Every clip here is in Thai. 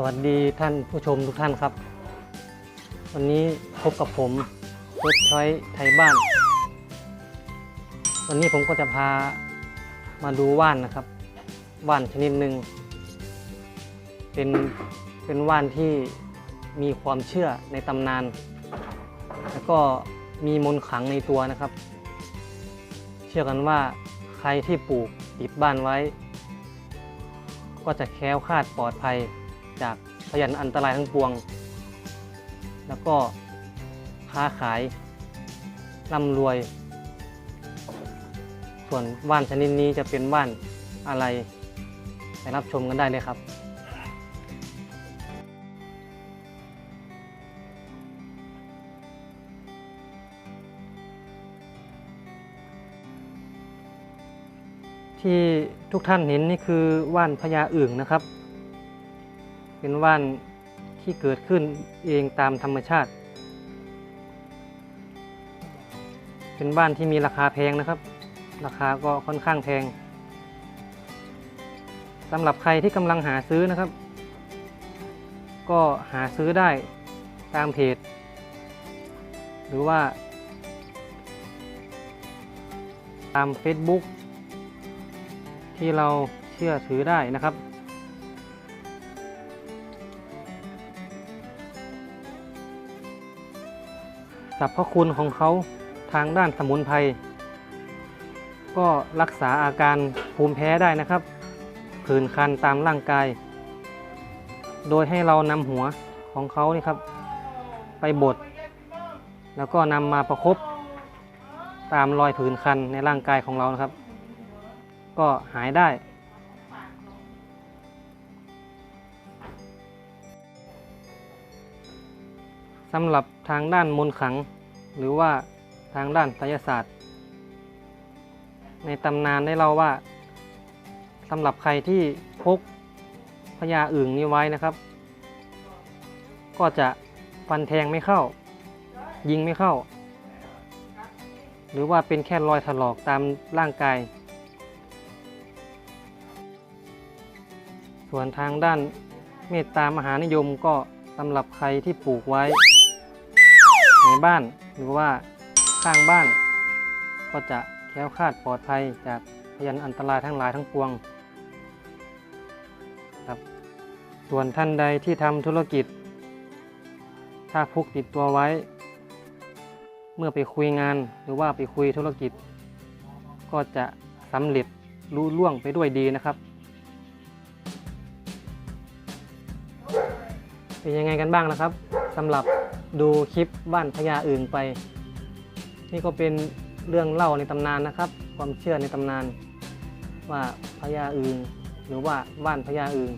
สวัสดีท่านผู้ชมทุกท่านครับ วันนี้พบกับผมเว็บช้อยไทยบ้าน วันนี้ผมก็จะพามาดูว่านนะครับ ว่านชนิดหนึ่งเป็นเป็นว่านที่มีความเชื่อในตำนาน แล้วก็มีมนต์ขลังในตัวนะครับ เชื่อกันว่าใครที่ปลูกติดบ้านไว้ ก็จะแคล้วคลาดปลอดภัย จากพยันอันตรายทั้งปวง แล้วก็ค้าขายร่ำรวย ส่วนว่านชนิดนี้จะเป็นว่านอะไรไปรับชมกันได้เลยครับที่ทุกท่านเห็นนี่คือว่านพญาอึ่งนะครับ เป็นว่านที่เกิดขึ้นเองตามธรรมชาติ เป็นว่านที่มีราคาแพงนะครับ ราคาก็ค่อนข้างแพงสำหรับใครที่กำลังหาซื้อนะครับ ก็หาซื้อได้ตามเพจ หรือว่า ตาม Facebook ที่เราเชื่อถือได้นะครับ สรรพคุณของเขาทางด้านสมุนไพรก็รักษาอาการภูมิแพ้ได้นะครับ ผื่นคันตามร่างกาย โดยให้เรานำหัวของเขานี่ครับ ไปบด แล้วก็นำมาประครบตามรอยผื่นคันในร่างกายของเรานะครับ ก็หายได้ สำหรับทางด้านมนต์ขัง หรือว่าทางด้านไสยศาสตร์ ในตำนานได้เล่าว่าสำหรับใครที่พกพญาอึ่งนี้ไว้นะครับ ก็จะฟันแทงไม่เข้า ยิงไม่เข้า หรือว่าเป็นแค่รอยถลอกตามร่างกาย ส่วนทางด้านเมตตามหานิยมก็สำหรับใครที่ปลูกไว้ ในบ้านหรือว่าข้างบ้าน ก็จะแคล้วคลาดปลอดภัยจากพยันอันตรายทั้งหลายทั้งปวงครับส่วนท่านใดที่ทำธุรกิจ ถ้าพกติดตัวไว้ เมื่อไปคุยงานหรือว่าไปคุยธุรกิจ ก็จะสำเร็จรุ่ล่วงไปด้วยดีนะครับ เป็นยังไงกันบ้างนะครับสำหรับ ดูคลิปบ้านพญาอึ่งไป นี่ก็เป็นเรื่องเล่าในตำนานนะครับ ความเชื่อในตำนาน ว่าพญาอึ่งหรือว่าบ้านพญาอึ่ง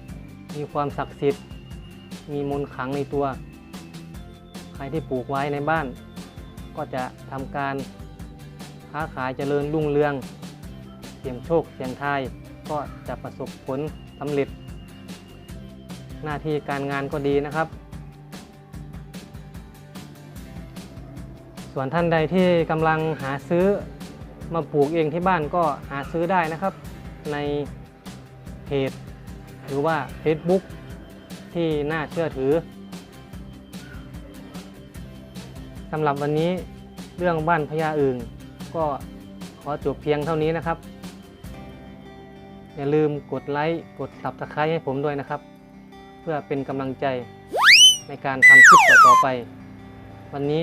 มีความศักดิ์สิทธิ์ มีมนต์ขลังในตัว ใครที่ปลูกไว้ในบ้าน ก็จะทำการค้าขายเจริญรุ่งเรืองเสี่ยงโชคเสี่ยงทายก็จะประสบผลสำเร็จ หน้าที่การงานก็ดีนะครับ ส่วนท่านใดที่กำลังหาซื้อมาปลูกเองที่บ้านก็หาซื้อได้นะครับ ในเพจหรือว่า Facebook ที่น่าเชื่อถือสำหรับวันนี้เรื่องบ้านพญาอึ่งก็ขอจบเพียงเท่านี้นะครับ อย่าลืมกดไลค์กด Subscribe ให้ผมด้วยนะครับ เพื่อเป็นกำลังใจในการทำคลิปต่อๆไป วันนี้